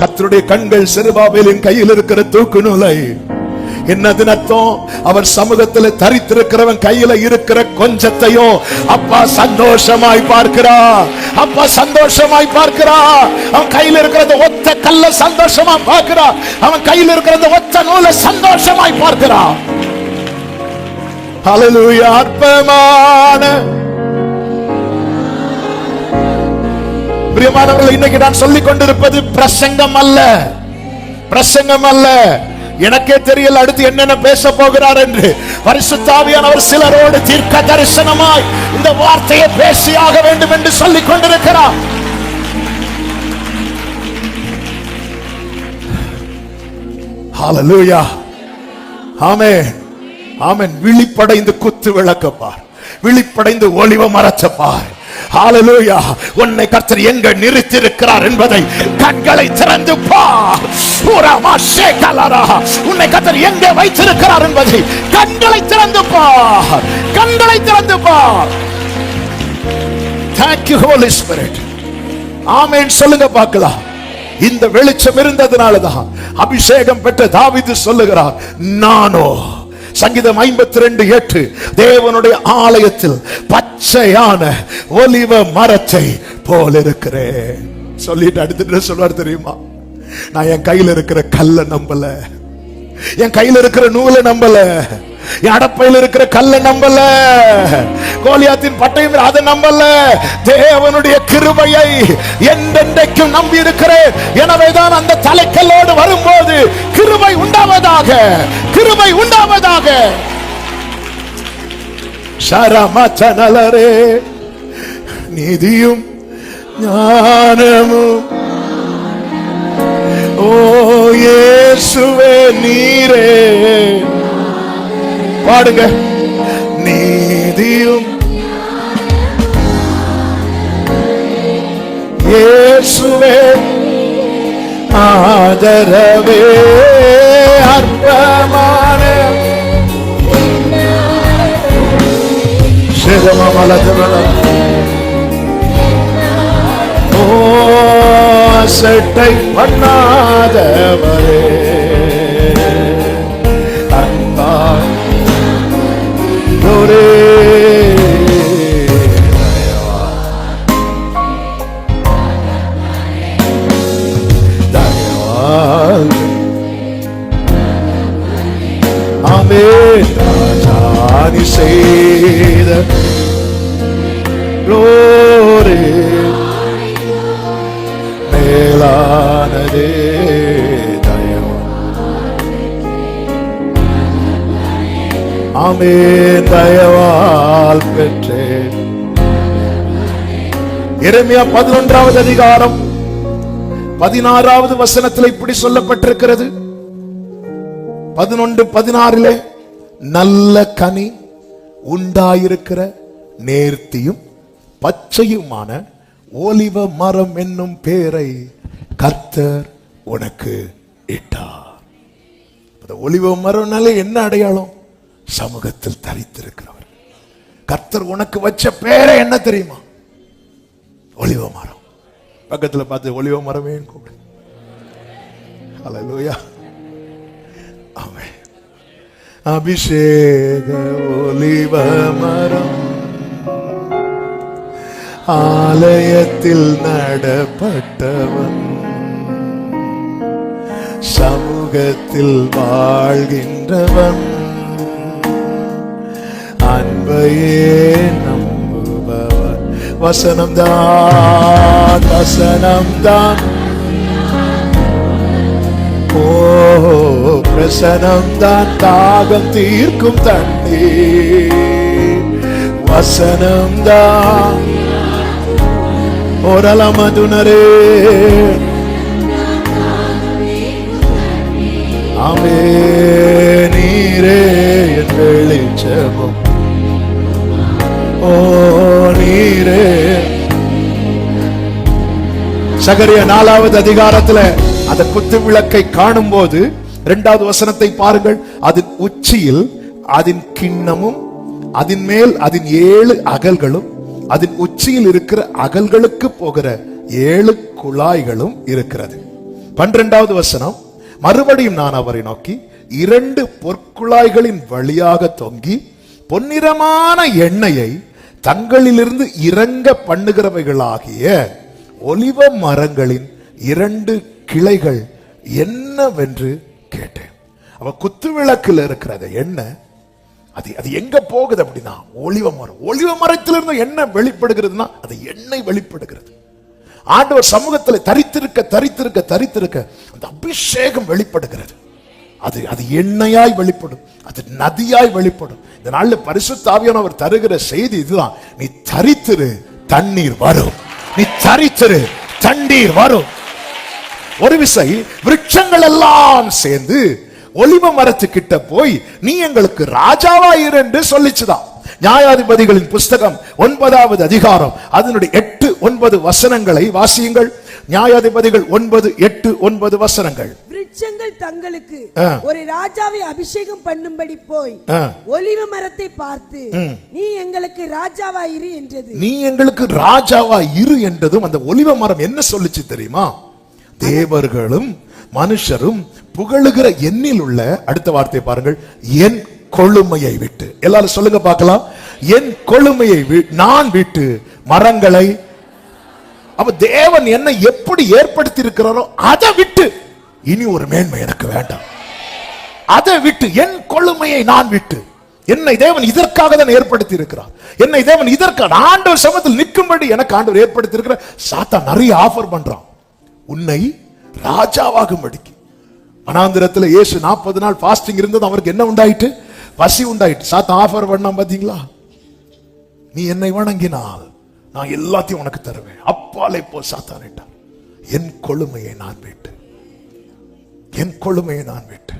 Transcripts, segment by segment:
கத்தருடைய கண்கள் செருபாபேலின் கையில் இருக்கிற தூக்கு நூலை. என்னது அர்த்தம் அவர் சமூகத்தில் தரித்திருக்கிறவன் கையில இருக்கிற கொஞ்சத்தையும் அப்பா சந்தோஷமாய் பார்க்கிறா. அப்பா சந்தோஷமாய் பார்க்கிறா. அவன் கையில இருக்கிறத ஒத்த கல்ல சந்தோஷமா பார்க்கிறா. அவன் கையில இருக்கிறத ஒத்த நூலை சந்தோஷமாய் பார்க்கிறா. ஹalleluya அற்பமான பிரியமானவர்கள் இன்னைக்கு நான் சொல்லிக் கொண்டிருப்பது பிரசங்கம் அல்ல பிரசங்கம் அல்ல எனக்கே தெரியல அடுத்து என்னென்ன பேச போகிறார் என்று. பரிசுத்தாவியானவர் சிலரோடு தீர்க்க தரிசனமாய் இந்த வார்த்தையை பேசியாக வேண்டும் என்று சொல்லிக் கொண்டிருக்கிறார் ஹalleluya ஆமென் ஆமென் விழிப்படைந்து குத்து விளக்கப்பார். விழிப்படைந்து ஒளிவ மரச்சப்பார் ஹalleluya உன்னை கர்த்தர் எங்க நிறுத்தியிருக்கிறார் என்பதை கண்களை திறந்து பார் பூராமா கலரா. உன்னை கர்த்தர் எங்க வைத்திருக்கிறார் என்பதை கண்களை திறந்து பார் கண்களை திறந்து பார் thank you holy spirit. ஆமென். சொல்லுங்க பார்க்கலாம். இந்த வெளிச்சம் இருந்ததுனாலதான் அபிஷேகம் பெற்ற தாவிது சொல்லுகிறார் நானோ சங்கீதம் ஐம்பத்தி ரெண்டு எட்டு தேவனுடைய ஆலயத்தில் பச்சையான ஒலிவ மரத்தை போல இருக்கிறேன் சொல்லிட்டு அடுத்துட்டு சொல்வார் தெரியுமா? நான் என் கையில் இருக்கிற கல்லை நம்பல. என் கையில் இருக்கிற நூலை நம்பல. அடப்பையில் இருக்கிற கல்ல நம்பல. கோலியாத்தின் பட்டயம் அதை நம்பல. தேவனுடைய கிருபையை என்றென்றைக்கும் நம்பி இருக்கிறேன். எனவேதான் அந்த தலைக்கல்லோடு வரும்போது கிருபை உண்டாவதாக கிருபை உண்டாவதாக. சரமச்சனலரே நீதியும் ஞானமும் பாடுங்க. நீதியும் இயேசுவே ஆதரவே அற்பமான. ஓ செட்டை பண்ணாதவரே. ஆமே. ராஜானி செய்த glory மேலானதே தயவு. ஆமே தயவால் பெற்றேன் இறைமையா பதினொன்றாவது அதிகாரம் பதினாறாவது வசனத்தில் இப்படி சொல்லப்பட்டிருக்கிறது. பதினொன்று பதினாறிலே நல்ல கனி உண்டாயிருக்கிற நேர்த்தியும் பச்சையுமான ஒலிவ மரம் என்னும் பேரை கர்த்தர் உனக்கு இட்டார். ஒலிவ மரம்னாலே என்ன அடையாளம்? சமூகத்தில் தரித்திருக்கிறவர். கர்த்தர் உனக்கு வச்ச பேரை என்ன தெரியுமா? ஒலிவ மரம். பக்கத்துல பார்த்து ஒலிவ மரமே கூப்பிடு. அலலூயா ஆமென். அபிஷேக ஒலிவ மரம் ஆலயத்தில் நடப்பட்டவன். சமூகத்தில் வாழ்கின்றவன். அன்பையே நம்புபவன். வசனம்தான் வசனம்தான் பிரசனம்தான் தாகம் தீர்க்கும் தண்ணீர். வசனம்தான் ஓரலமதுனரே. ஆமே நீரே என் வெளிச்சமும். ஓ நீரே. சகரிய நாலாவது அதிகாரத்துல அந்த குத்து விளக்கை காணும் போது இரண்டாவது வசனத்தை பாருங்கள். அதன் உச்சியில் அதன் கிண்ணமும் அதன் மேல் அதன் ஏழு அகல்களும் அதன் உச்சியில் இருக்கிற அகல்களுக்கு போகிற ஏழு குழாய்களும் இருக்கிறது. பன்னிரெண்டாவது வசனம் மறுபடியும் நான் அவரை நோக்கி இரண்டு பொற்குழாய்களின் வழியாக தொங்கி பொன்னிறமான எண்ணெயை தங்களிலிருந்து இறங்க பண்ணுகிறவைகளாகிய ஒலிவ மரங்களின் இரண்டு கிளைகள் என்னவென்று கேட்டேன். அவ குத்து விளக்குல இருக்கிறத எண்ணெய் அது அது எங்க போகுது அப்படின்னா ஒளிவ மரம் ஒளிவ மரத்திலிருந்து என்ன வெளிப்படுகிறதுனா அது எண்ணெய் வெளிப்படுகிறது. ஆண்டவர் சமூகத்தில் தரித்திருக்க தரித்திருக்க தரித்திருக்க அந்த அபிஷேகம் வெளிப்படுகிறது. அது அது எண்ணெயாய் வெளிப்படும் அது நதியாய் வெளிப்படும். இந்த நாள்ல பரிசுத்த அவர் தருகிற செய்தி இதுதான். நீ தரித்திரு தண்ணீர் வரும். நீ தரித்திரு தண்ணீர் வரும். ஒரு விசை விருட்சங்கள் எல்லாம் சேர்ந்து ஒலிவ மரத்துக்கிட்ட போய் நீ எங்களுக்கு ராஜாவாயிரு என்று சொல்லிச்சுதான். நியாயாதிபதிகளின் புஸ்தகம் ஒன்பதாவது அதிகாரம் அதனுடைய எட்டு ஒன்பது வசனங்களை வாசியுங்கள். நியாயாதிபதிகள் ஒன்பது எட்டு ஒன்பது வசனங்கள். விருட்சங்கள் தங்களுக்கு. ஒரு ராஜாவை அபிஷேகம் பண்ணும்படி போய். ஒலிவ மரத்தை பார்த்து நீ எங்களுக்கு ராஜாவாயிரு என்றது. நீ எங்களுக்கு ராஜாவா இரு என்றதும் அந்த ஒலிவ மரம் என்ன சொல்லுச்சு தெரியுமா? தேவர்களும் மனுஷரும் புகழுகிற எண்ணில் உள்ள அடுத்த வார்த்தை பாருங்கள் என் கொழுமையை விட்டு. எல்லாரும் சொல்லுங்க பார்க்கலாம். என் கொழுமையை நான் விட்டு மரங்களை அப்ப தேவன் என்ன எப்படி ஏற்படுத்தி இருக்கிறாரோ அதை விட்டு. இனி ஒரு மேன்மை எனக்கு வேண்டாம். அதை விட்டு என் கொழுமையை நான் விட்டு. என்னை தேவன் இதற்காக தான் ஏற்படுத்தி இருக்கிறார் என்னை தேவன் இதற்காக ஆண்டவர் சமத்தில் நிற்கும்படி எனக்கு ஆண்டவர் ஏற்படுத்தி இருக்கிற சாத்தா நிறைய ஆஃபர் பண்றான். உன்னை ராஜாவாகும்படிக்கு வனாந்திரத்துல இயேசு நாற்பது நாள் ஃபாஸ்டிங் இருந்தது அவருக்கு என்ன உண்டாயிட்டு? பசி உண்டாயிட்டு. சாத்தா ஆஃபர் பண்ணான் பார்த்தீங்களா நீ என்னை வணங்கினால் நான் எல்லாத்தையும் உனக்கு தருவேன். அப்பாலே போ சாத்தானிட்டார் என் கொழுமையை நான் விட்டு என் கொழுமையை நான் விட்டு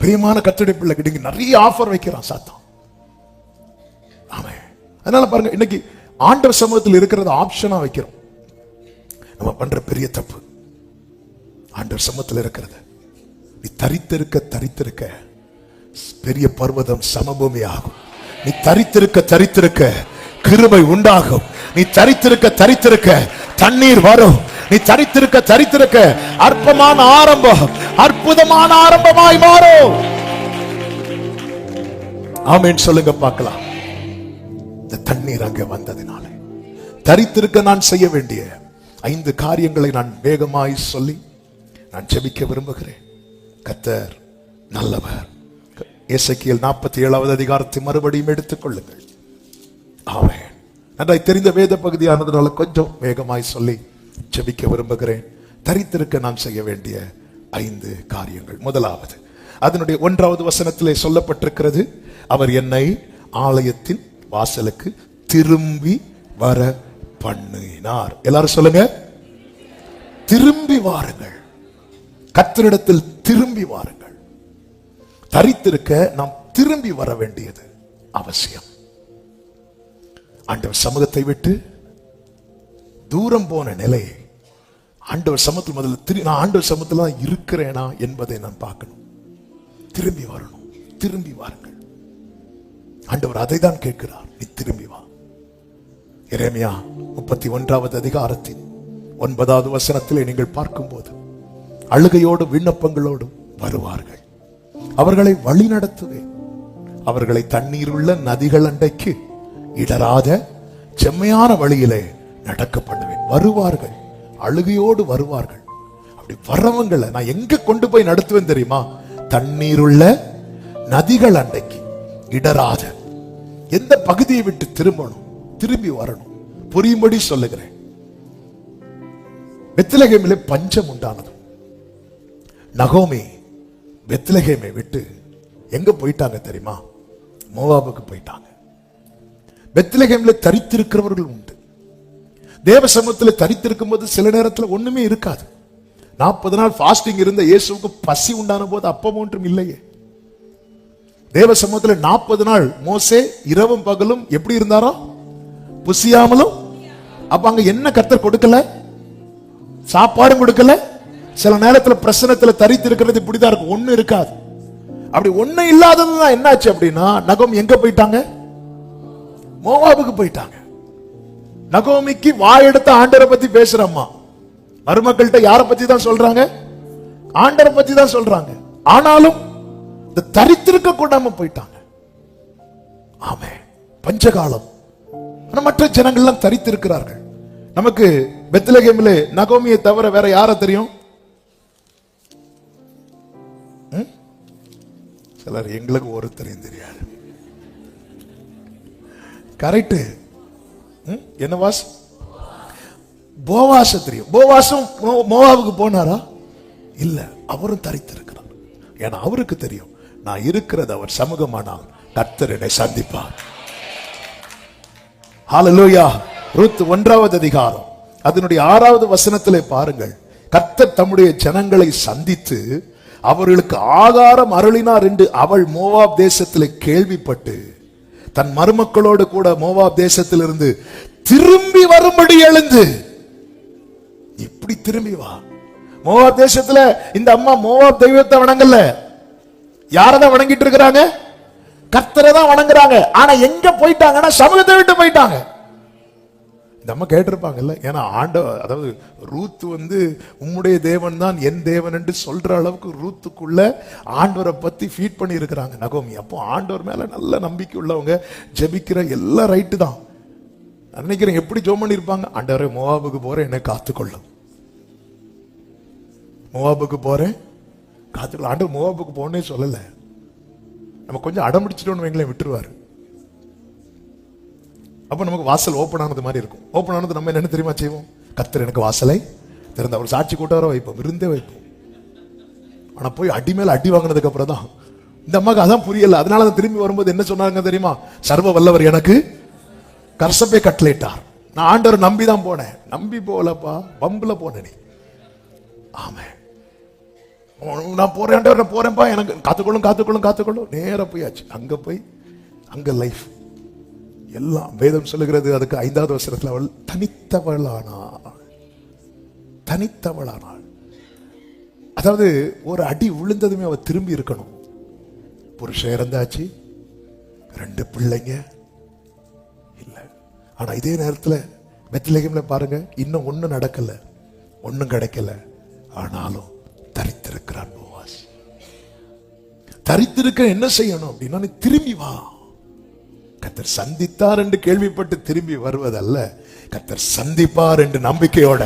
பிரியமான கத்தடி பிள்ளை கிட்ட நிறைய ஆஃபர் வைக்கிறான் சாத்தான். ஆமே அதனால பாருங்க இன்னைக்கு ஆண்டவர் சமூகத்தில் இருக்கிறத ஆப்ஷனா வைக்கிறோம். நம்ம பண்ற பெரிய தப்பு. ஆண்டவர் சமத்தில் இருக்கிறது. நீ தரித்திருக்க தரித்திருக்க. பெரிய பர்வதம் சமபூமி ஆகும். நீ தரித்திருக்க தரித்திருக்க. கிருமை உண்டாகும். நீ தரித்திருக்க தரித்திருக்க. தண்ணீர் வரும். நீ தரித்திருக்க தரித்திருக்க. அற்பமான ஆரம்பம். அற்புதமான ஆரம்பமாய் மாறும். ஆமேன். சொல்லுங்க பார்க்கலாம். இந்த தண்ணீர் அங்கே வந்ததினால. தரித்திருக்க நான் செய்ய வேண்டிய ஐந்து காரியங்களை நான் வேகமாய் சொல்லி நான் ஜெபிக்க விரும்புகிறேன். கத்தர் நல்லவர். எசக்கியல் நாற்பத்தி ஏழாவது அதிகாரத்தை மறுபடியும் எடுத்துக் கொள்ளுங்கள் ஆமென். நன்றாய் தெரிந்த வேத பகுதியானதுனால கொஞ்சம் வேகமாய் சொல்லி ஜெபிக்க விரும்புகிறேன். தரித்திருக்க நான் செய்ய வேண்டிய ஐந்து காரியங்கள். முதலாவது அதனுடைய ஒன்றாவது வசனத்திலே சொல்லப்பட்டிருக்கிறது அவர் என்னை ஆலயத்தின் வாசலுக்கு திரும்பி வர பண்ணினார். எல்லாரும் சொல்லுங்க. திரும்பி வாருங்கள். கத்தரிடத்தில் திரும்பி வாருங்கள். தரித்திருக்க நாம் திரும்பி வர வேண்டியது அவசியம். ஆண்டவர் சமூகத்தை விட்டு தூரம் போன நிலையை ஆண்டவர் சமூகத்தில் முதல்ல திரு நான் ஆண்டவர் சமூகத்தில் தான் இருக்கிறேனா என்பதை நான் பார்க்கணும். திரும்பி வரணும். திரும்பி வாருங்கள். ஆண்டவர் அதை தான் கேட்கிறார். நீ திரும்பி வா. இறைமையா முப்பத்தி ஒன்றாவது அதிகாரத்தின் ஒன்பதாவது வசனத்திலே நீங்கள் பார்க்கும்போது அழுகையோடும் விண்ணப்பங்களோடும் வருவார்கள். அவர்களை வழி நடத்துவேன். அவர்களை தண்ணீர் உள்ள நதிகள் அண்டைக்கு இடராத செம்மையான வழியிலே நடக்க பண்ணுவேன். வருவார்கள். அழுகையோடு வருவார்கள். அப்படி வரவங்களை நான் எங்க கொண்டு போய் நடத்துவேன் தெரியுமா? தண்ணீருள்ள நதிகள் அண்டைக்கு இடராத எந்த பகுதியை விட்டு திரும்பணும்? திரும்பி வரணும். புரியும்படி சொல்லுகிறேன். பெத்லகேமிலே பஞ்சம் உண்டானது. நகோமி பெத்லகேமை விட்டு எங்க போயிட்டாங்க தெரியுமா? மோவாபுக்கு போயிட்டாங்க. பெத்லகேம்ல தரித்திருக்கிறவர்கள் உண்டு. தேவ சமூகத்தில் தரித்திருக்கும் போது சில நேரத்தில் ஒண்ணுமே இருக்காது. நாற்பது நாள் ஃபாஸ்டிங் இருந்த இயேசுவுக்கு பசி உண்டான போது அப்பம் ஒன்றும் இல்லையே. தேவ சமூகத்தில் நாற்பது நாள் மோசே இரவும் பகலும் எப்படி இருந்தாரோ? புசியாமலும் அப்ப அங்க என்ன கத்தர் கொடுக்கல? சாப்பாடும் கொடுக்கல? சில நேரத்துல பிரசனத்துல தரித்து இருக்கிறது இப்படிதான் இருக்கும். ஒண்ணு இருக்காது. அப்படி ஒண்ணு இல்லாததுதான் என்னாச்சு அப்படின்னா நகம் எங்க போயிட்டாங்க? மோவாபுக்கு போயிட்டாங்க. நகோமிக்கு வாயெடுத்த ஆண்டரை பத்தி பேசுறம்மா. மருமக்கள்கிட்ட யாரை பத்தி தான் சொல்றாங்க? ஆண்டரை பத்தி தான் சொல்றாங்க. ஆனாலும் இந்த தரித்திருக்க கூடாம போயிட்டாங்க. ஆமே பஞ்சகாலம். ஆனா மற்ற ஜனங்கள்லாம் தரித்திருக்கிறார்கள். நமக்கு பெத்லகேமிலே நகோமியை தவிர வேற யாரை தெரியும்? சிலர் எங்களுக்கு ஒருத்தரையும் தெரியாது. கரெக்ட் என்ன வாஸ் போவாச தெரியும். போவாசும் மோவாவுக்கு போனாரா? இல்ல அவரும் தரித்திருக்கிறார். ஏன்னா அவருக்கு தெரியும். நான் இருக்கிறது அவர் சமூகமானால் கர்த்தர் சந்திப்பார். ஹாலலூயா ரூத் ஒன்றாவது அதிகாரம். அதனுடைய ஆறாவது வசனத்திலே பாருங்கள். கர்த்தர் தம்முடைய ஜனங்களை சந்தித்து அவர்களுக்கு ஆகாரம் அருளினார் என்று அவள் மோவாப் தேசத்திலே கேள்விப்பட்டு தன் மருமக்களோடு கூட மோவாப் தேசத்திலிருந்து திரும்பி வரும்படி எழுந்து இப்படி திரும்பி வா. மோவாப் தேசத்துல இந்த அம்மா மோவாப் தெய்வத்தை வணங்கல. யாரதான் வணங்கிட்டு இருக்கிறாங்க? கர்த்தரை தான் வணங்குறாங்க. ஆனா எங்க போயிட்டாங்கன்னா சமூகத்தை விட்டு போயிட்டாங்க. நம்ம கேட்டிருப்பாங்கல்ல ஏன்னா ஆண்ட அதாவது ரூத் வந்து உம்முடைய தேவன் தான் என் தேவன் என்று சொல்ற அளவுக்கு ரூத்துக்குள்ள ஆண்டவரை பத்தி ஃபீட் பண்ணி இருக்கிறாங்க நகோமி அப்போ ஆண்டவர் மேல நல்ல நம்பிக்கை உள்ளவங்க ஜெபிக்கிற எல்லாம் ரைட்டு தான். நினைக்கிறேன் எப்படி ஜோம் பண்ணியிருப்பாங்க? ஆண்டவரே மோவாபுக்கு போறேன் என்னை காத்துக்கொள்ளும் மோவாபுக்கு போறேன் காத்துக்கொள்ள. ஆண்டவர் மோவாபுக்கு போனே சொல்லலை. நம்ம கொஞ்சம் அடம் பிடிச்சிட்டோம்னு வைங்களேன் விட்டுருவாரு. நமக்கு வாசல் ஓப்பன் ஆனது மாதிரி இருக்கும். ஓப்பன் ஆனது நம்ம என்ன தெரியுமா செய்வோம்? கத்தர் எனக்கு வாசலை திறந்த ஒரு சாட்சி கூட்டாரோ வைப்போம் விருந்தே வைப்போம். ஆனால் போய் அடி மேலே அடி வாங்கினதுக்கு அப்புறம் தான். இந்த அம்மாவுக்கு அதான் புரியல. அதனால தான் திரும்பி வரும்போது என்ன சொன்னாங்க தெரியுமா? சர்வ வல்லவர் எனக்கு கர்சப்பே கட்டளையிட்டார். நான் ஆண்டவர் நம்பி தான் போனேன். நம்பி போகலப்பா பம்பில் போனேன். நீ நான் போறேன் நான் போறேன்ப்பா எனக்கு காத்துக்கொள்ளும் காத்துக்கொள்ளும் காத்துக்கொள்ளும். நேரா போயாச்சு அங்க போய் அங்க லைஃப் எல்லாம் வேதம் சொல்லுகிறது அதுக்கு ஐந்தாவது வருஷத்தில் அவள் தனித்தவளானாள். தனித்தவளானாள். அதாவது ஒரு அடி விழுந்ததுமே அவள் திரும்பி இருக்கணும். புருஷன் இறந்தாச்சு. ரெண்டு பிள்ளைங்க. இல்லை. ஆனால் இதே நேரத்தில் பெத்லகேம்ல பாருங்கள் இன்னும் ஒன்றும் நடக்கலை. ஒன்றும் கிடைக்கல. ஆனாலும் தரித்திருக்கிறான் போவாஸ் தரித்திருக்க என்ன செய்யணும் அப்படின்னா நீ திரும்பி வா. கத்தர் சந்தித்தார் என்று கேள்விப்பட்டு திரும்பி வருவதல்ல கத்தர் சந்திப்பார் என்று நம்பிக்கையோட